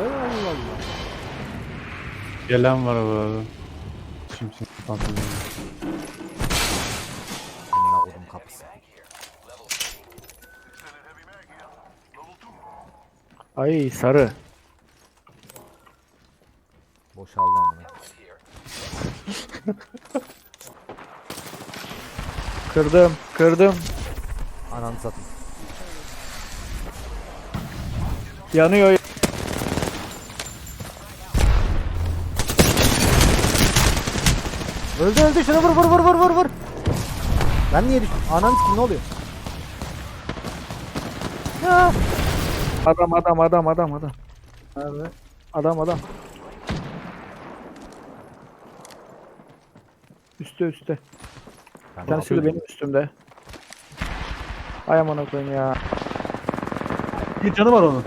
Allah Allah. Gelen var bu arada. Şimşek pantolonu. Amına koydum kapısı. Ay sarı. Boşaldı amına. Kırdım. Kırdım. Ananı satayım. Yanıyor. Öldü öldü şunu vur vur vur vur vur vur. Ben niye düştüm? Ananı sikeyim ne oluyor? Ya. Adam adam adam adam adam. Nerede? Adam adam. Üste üste. Ben tanesi de benim üstümde. Ay aman koyayım ya. Bir canı var onun.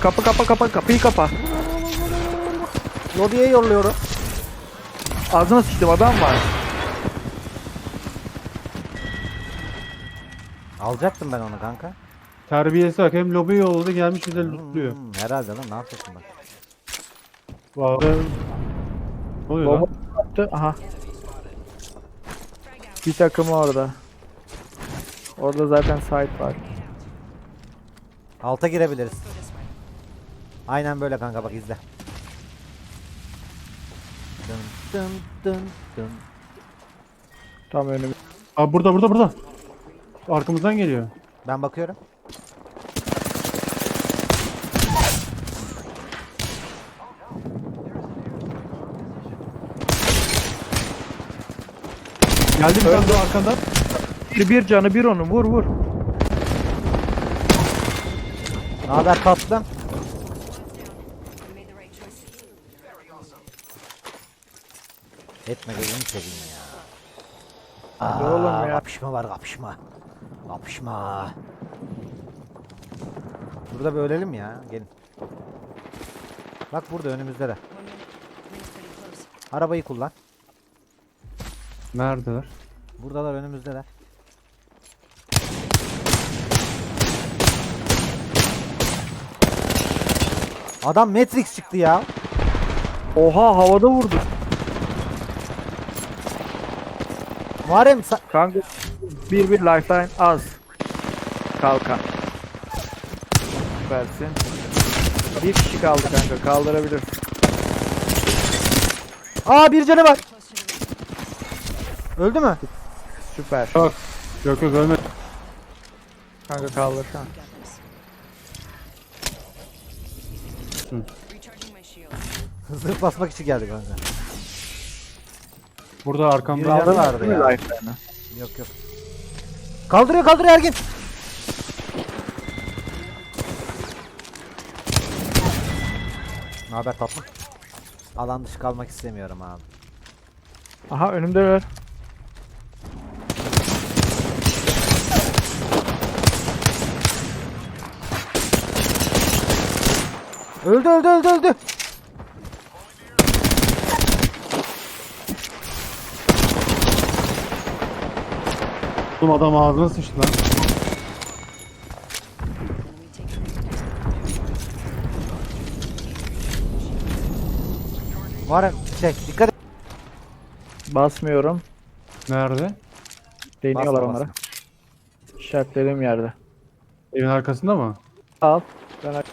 Kapı kapa kapa kapıyı kapa. Lobiye yolluyorum. Ağzına sıçtım adam var. Alacaktım ben onu kanka. Terbiyesi bak hem lobi yolladı gelmiş bir de lootluyor. Hmm, herhalde lan ne yapacaksın bak. Vay. Ne oluyor Bomba lan? attı. Aha. Bir takımı orada. Orada zaten site var. Alta girebiliriz. Aynen böyle kanka bak izle. Dın dın dın dın. Tam önüm. Aa burada burada burada. Arkamızdan geliyor. Ben bakıyorum. Geldi tane daha arkandan. Bir, bir canı bir onu vur vur. Ne haber tatlım? Etme gözünü seveyim ya. Hadi Aa, oğlum ya. Kapışma var kapışma. Kapışma. Burada bir ölelim ya. Gelin. Bak burada önümüzde de. Arabayı kullan. Neredeler? Buradalar önümüzdeler. Adam Matrix çıktı ya. Oha havada vurdu. Muharrem sa- Kanka bir bir lifeline az. Kalkan. Versin. Bir kişi kaldı kanka kaldırabilir. Aa bir canı var. Öldü mü? Süper. Bak. Yok yok ölmedi. Kanka. Recharging my shield. Zırh basmak için geldi kanka. Burada arkamda. canı vardı ya. lifeline'ı? Yok yok. Kaldırıyor kaldırıyor Ergin. Ne haber tatlım? Alan dışı kalmak istemiyorum abi. Aha önümdeler. Öldü öldü öldü öldü. Oğlum adam ağzına sıçtı lan. Taken. Muharrem şey dikkat et. Basmıyorum. Nerede? Deniyorlar Basma, onlara. İşaretlediğim yerde. Evin arkasında mı? Al. Ben aç-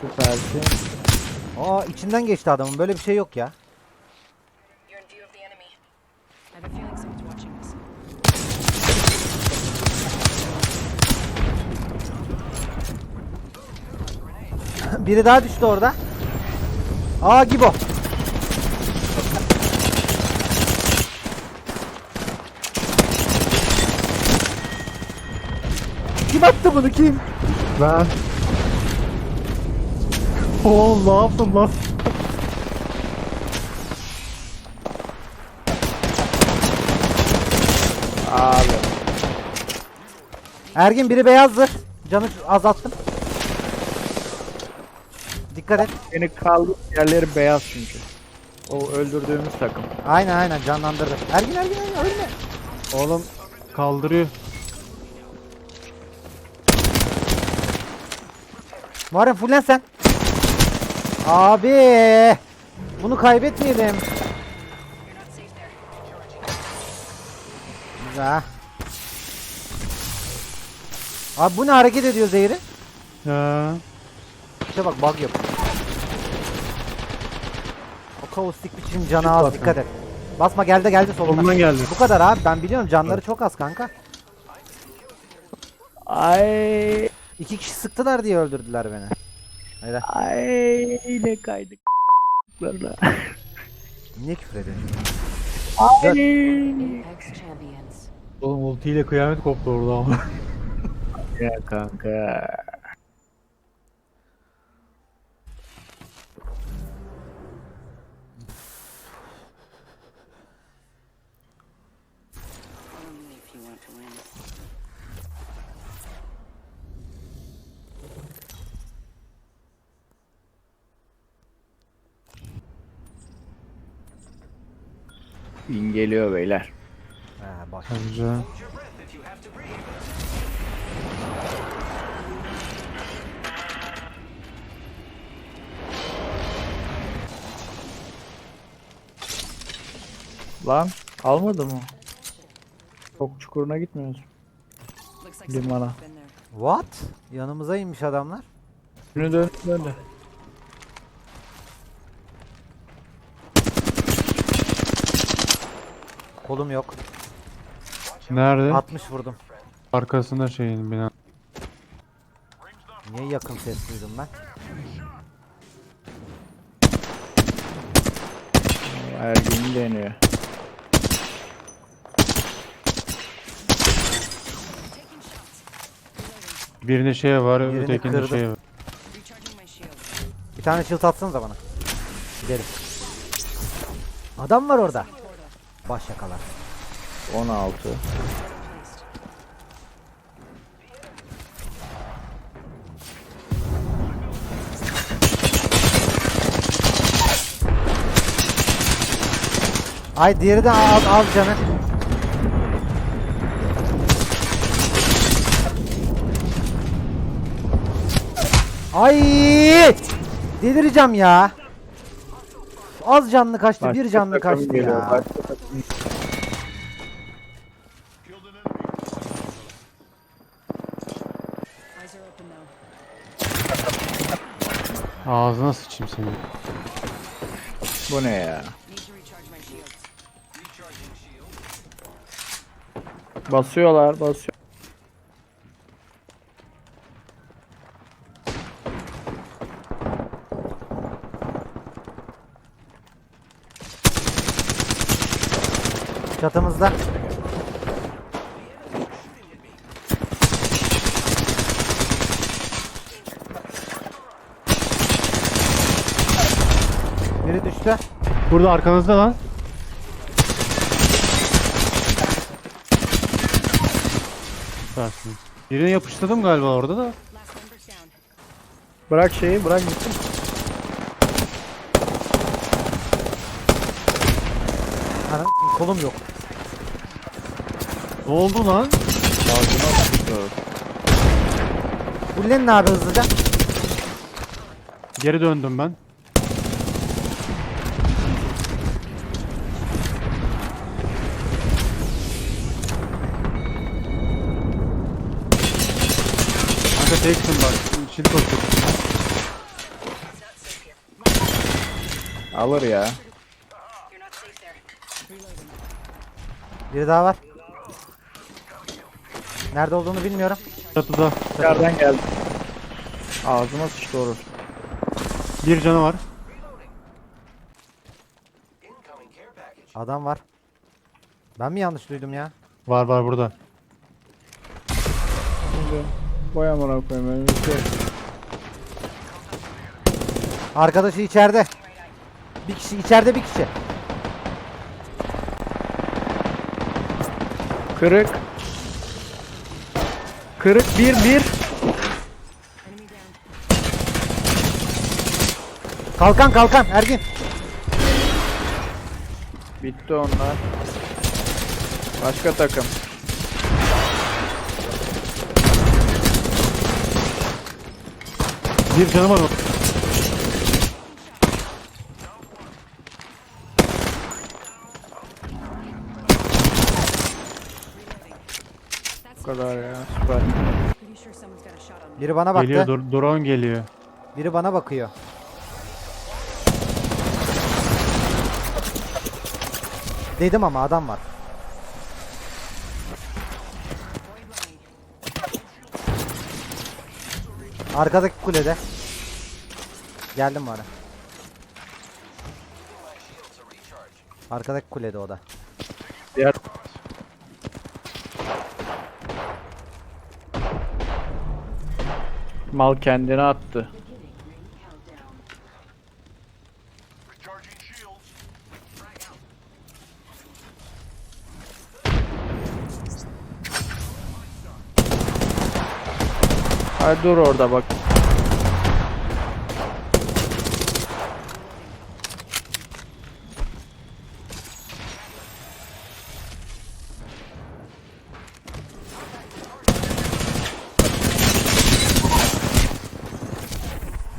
Süpersin. Aa içinden geçti adamın böyle bir şey yok ya. Biri daha düştü orada. Aa Gibo. Kim attı bunu kim? Ben. Oğlum ne yaptın lan? Abi. Ergin biri beyazdır. Canı azalttım. Dikkat et. Beni kaldı. Yerleri beyaz çünkü. O öldürdüğümüz takım. Aynen aynen canlandırdı. Ergin Ergin Ergin ölme. Oğlum Kaldırıyor. Muharrem fullen sen. Abi. Bunu kaybetmeyelim. Güzel. Abi bu ne hareket ediyor zehri? Ya. İşte bak bug yapıyor. O kaustik biçim canı az basma. dikkat et. Basma geldi geldi solundan. Solundan geldi. Bu kadar abi ben biliyorum canları çok az kanka. Ay İki kişi sıktılar diye öldürdüler beni. Öyle. ay ne kaydık. Niye küfür ediyorsun? Ay. Apex champions. Oğlum ultiyle kıyamet koptu orada ama. Ya kanka. Bin geliyor beyler. Bak. Bence. Lan almadı mı? Çok çukuruna gitmiyoruz. Limana. What? Yanımıza inmiş adamlar. Dönü dön dön Kolum yok. Nerede? 60 vurdum. Arkasında şeyin bina. Niye yakın ses duydum ben? Ergin'i deniyor. Birinde şey var, Birini ötekinde kırdım. şey var. Recharging my shield. Bir tane shield atsanıza bana. Gidelim. Adam var orada. Baş yakalar. 16. Placed. Ay diğeri de al, al canı. Ay! Delireceğim ya. Az canlı kaçtı, bir Başka canlı takım kaçtı geliyor, ya. başka Ağzına sıçayım seni. Bu ne ya? Basıyorlar basıyor. Çatımızda. Düştü. Burada arkanızda lan. Süpersiniz. Birine yapıştırdım galiba orada da. Bırak şeyi bırak gitsin. Anam kolum yok. Ne oldu lan? Ağzına sıçtı. Bullenin abi hızlıca. Geri döndüm ben. Teksin bak. Shield basıyor. Alır ya. Biri daha var. Nerede olduğunu bilmiyorum. Çatıda. Yerden geldi. Ağzıma sıçtı orası. Bir canı var. Adam var. Ben mi yanlış duydum ya? Var var burada. Şimdi boyamana koyayım önümüzde. Arkadaşı içeride. Bir kişi içeride bir kişi. Kırık. Kırık bir bir. Kalkan kalkan Ergin. Bitti onlar. Başka takım. Bir canı var. Bu kadar ya. Süper. Biri bana baktı. Geliyor. Drone geliyor. Biri bana bakıyor. Dedim ama adam var. Arkadaki kulede. Geldim bana. Arkadaki kulede o da. Diğer Mal kendini attı. Hadi dur orada bak.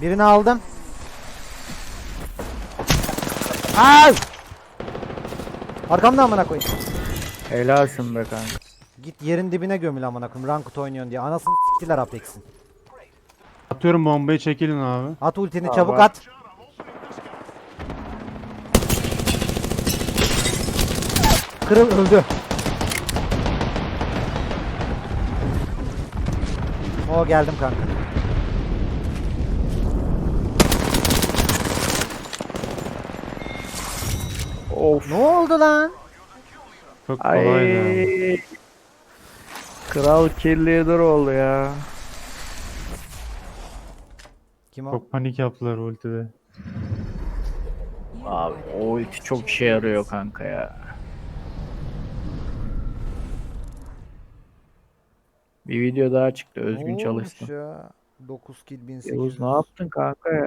Birini aldım. Ay! Arkamda amına koyayım. Helalsin be kanka. Git yerin dibine gömül amına koyayım. Ranked oynuyorsun diye. Anasını s**tiler Apex'in. Atıyorum bombayı çekilin abi. At ultini Aa, çabuk var. at. Kırıl öldü. O geldim kanka. Of. Ne oldu lan? Çok kolay ya. Ay. Kral kill leader oldu ya. Kim o? Çok panik yaptılar ultide. Abi o ulti çok işe yarıyor kanka ya. Bir video daha çıktı. Özgün Ne çalıştı. olmuş ya? 9 kill 1800. Yavuz ne yaptın kanka ya?